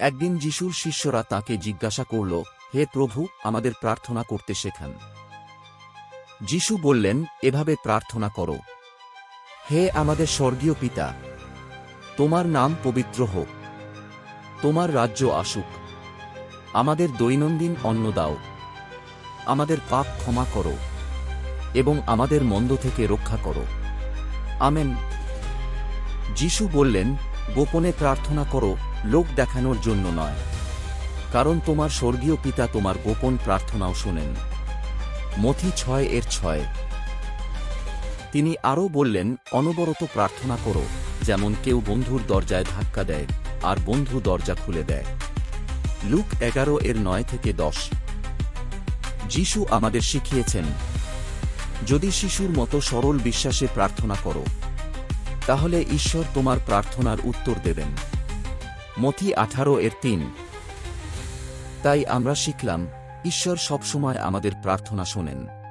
একদিন যিশুর শিষ্যরা তাকে জিজ্ঞাসা করল, হে প্রভু, আমাদের প্রার্থনা করতে শেখান। যিশু বললেন, এভাবে প্রার্থনা করো। হে আমাদের স্বর্গীয় পিতা, তোমার নাম পবিত্র হোক। তোমার রাজ্য আসুক। আমাদের দৈনন্দিন অন্ন দাও। আমাদের পাপ ক্ষমা করো এবং আমাদের মন্দ থেকে রক্ষা করো। আমেন। যিশু বললেন, গোপনে প্রার্থনা করো লোক দেখানোর জন্য নয়। কারণ তোমার স্বর্গীয় পিতা তোমার গোপন প্রার্থনাও শোনেন। মথি ছয় এর ছয়। তিনি আরও বললেন, অনবরত প্রার্থনা করো, যেমন কেউ বন্ধুর দরজায় ধাক্কা দেয় আর বন্ধু দরজা খুলে দেয়। লুক এগারো এর নয় থেকে দশ। যিশু আমাদের শিখিয়েছেন, যদি শিশুর মতো সরল বিশ্বাসে প্রার্থনা করো, তাহলে ঈশ্বর তোমার প্রার্থনার উত্তর দেবেন। মথি আঠারো এর তিন। তাই আমরা শিখলাম ঈশ্বর সবসময় আমাদের প্রার্থনা শোনেন।